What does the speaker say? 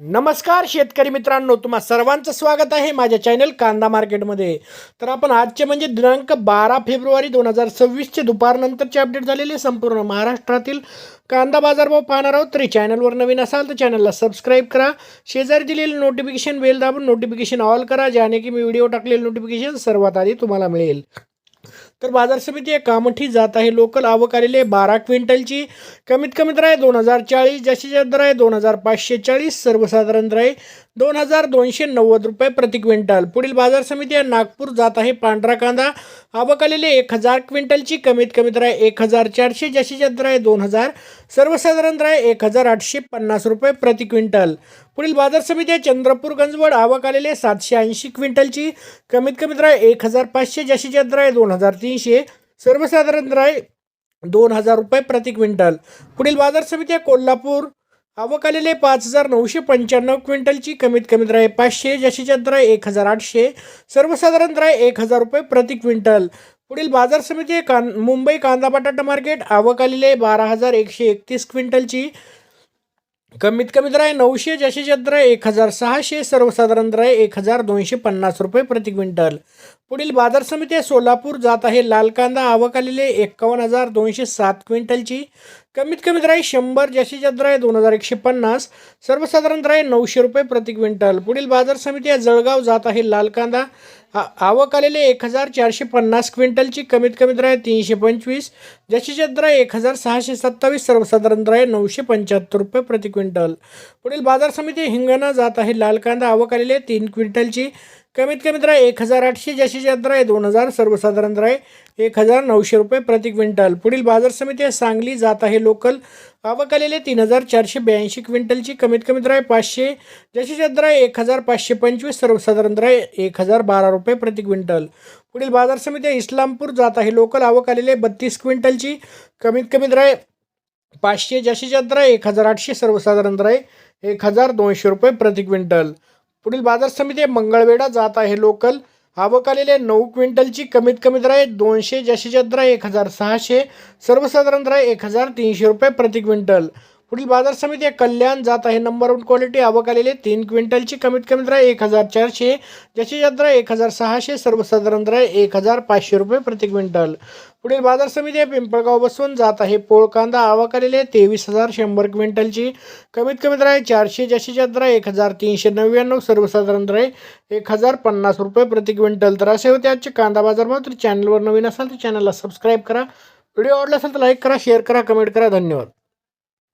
नमस्कार शेतकरी मित्रांनो तुम्हा सर्वांचं स्वागत आहे माझ्या चॅनल कांदा मार्केटमध्ये. तर आपण आजचे म्हणजे दिनांक बारा फेब्रुवारी दोन हजार सव्वीसचे दुपारनंतरचे अपडेट झालेले संपूर्ण महाराष्ट्रातील कांदा बाजारभाव पाहणार आहोत. तरी चॅनलवर नवीन असाल तर चॅनलला सबस्क्राईब करा. शेजारी दिलेली नोटिफिकेशन बेल दाबून नोटिफिकेशन ऑल करा ज्याने की मी व्हिडिओ टाकलेले नोटिफिकेशन सर्वात आधी तुम्हाला मिळेल. तर बाजार समिती एक कामठी जात आहे. लोकल आवक आलेली आहे. बारा क्विंटलची. कमीत कमी दर आहे दोन हजार चाळीस. जास्तीत जास्त दर आहे दोन हजार पाचशे चाळीस. सर्वसाधारण दर आहे दोन हजार दोनशे नव्वद रुपये प्रति क्विंटल. पुढील बाजार समिती आहे नागपूर जात आहे पांढरा कांदा. आवक आलेली एक हजार क्विंटलची. कमीत कमी दर आहे एक हजार चारशे. जास्तीत जास्त दर आहे दोन हजार. सर्वसाधारण दर आहे एक हजार आठशे पन्नास रुपये प्रति क्विंटल. पुढील बाजार समिती आहे चंद्रपूर गंजवड. आवक आलेले सातशे ऐंशी क्विंटलची. कमीत कमी दर आहे एक हजार पाचशे. जास्तीत जास्त दर आहे दोन हजार तीनशे. सर्वसाधारण दर आहे दोन हजार रुपये प्रति क्विंटल. पुढील बाजार समिती आहे कोल्हापूर. आवक आलेले पाच हजार नऊशे पंच्याण्णव क्विंटलची कमीत कमी द्राय पाचशे जशीच्या द्राय एक हजार आठशे सर्वसाधारण द्राय एक हजार रुपये प्रति क्विंटल. पुढील बाजार समिती कान कां मुंबई कांदा बटाटा मार्केट आवक आलेले बारा हजार एकशे एकतीस क्विंटलची कमीत कमी दर आहे नऊशे जास्तीत जास्त दर आहे एक हजार सहाशे सर्वसाधारण दर आहे एक हजार दोनशे पन्नास रुपये प्रति क्विंटल. पुढील बाजार समिती सोलापूर. जात आहे लाल कांदा. आवक आलेले एक्कावन्न हजार दोनशे सात क्विंटलची. कमीत कमी दर आहे शंभर जास्तीत द्राय दर आहे दोन हजार एकशे पन्नास. सर्वसाधारण दर आहे नऊशे रुपये प्रति क्विंटल. पुढील बाजार समिती जळगाव. जात आहे लाल कांदा. आवक आलेले एक हजार चारशे पन्नास क्विंटलची. कमीत कमी दर आहे तीनशे पंचवीस. ज्याची जास्त एक हजार सहाशे सत्तावीस सर्वसाधारण दर नऊशे पंच्याहत्तर रुपये प्रति क्विंटल. पुढील बाजार समिती हिंगणा जात आहे. लाल कांदा आवक आलेली आहे. तीन क्विंटलची. कमीत कमी द्राय एक हजार आठशे ज्याची जास्त आहे दोन हजार सर्वसाधारण दर एक हजार नऊशे रुपये प्रति क्विंटल. पुढील बाजार समिती आहे. सांगली जात आहे. लोकल. आवक आलेले तीन हजार चारशे ब्याऐंशी क्विंटलची. कमीत कमी दर पाचशे ज्याची जास्त एक हजार पाचशे पंचवीस सर्वसाधारण दर एक हजार बारा रुपये प्रति क्विंटल. पुढील बाजार समिती इस्लामपूर जात आहे. लोकल आवक आलेले बत्तीस क्विंटलची. कमीत कमी दर आहे पाचशे जास्तीच्या दर आहे एक हजार आठशे सर्वसाधारण दर आहे एक हजार दोनशे रुपये प्रति क्विंटल. पुढील बाजार समिती मंगळवेढा जात आहे लोकल. आवक आलेले नऊ क्विंटलची. कमीत कमी दर आहे दोनशे जास्तीच्या दर आहे एक हजार सहाशे सर्वसाधारण दर आहे एक हजार तीनशे रुपये प्रति क्विंटल. पुढील बाजार समिती कल्याण जात आहे. नंबर वन क्वालिटी आवक आलेले आहे. तीन क्विंटलची कमीत कमी दर एक हजार चारशे ज्याची जास्त दर एक हजार सहाशे सर्वसाधारण दर एक हजार पाचशे रुपये प्रति क्विंटल. पुढील बाजार समिती आहे. पिंपळगाव बसवून जात आहे. पोळ कांदा आवक आलेले आहे. तेवीस हजार शंभर क्विंटलची कमीत कमी दर आहे चारशे जास्तीत जास्त दर एक हजार तीनशे नव्याण्णव सर्वसाधारण दर आहे एक हजार पन्नास रुपये प्रति क्विंटल. तर असे होते आजचे कांदा बाजार भाव. तर चॅनलवर नवीन असाल तर चॅनलला सबस्क्राईब करा. व्हिडिओ आवडला असेल तर लाईक करा शेअर करा कमेंट करा. धन्यवाद.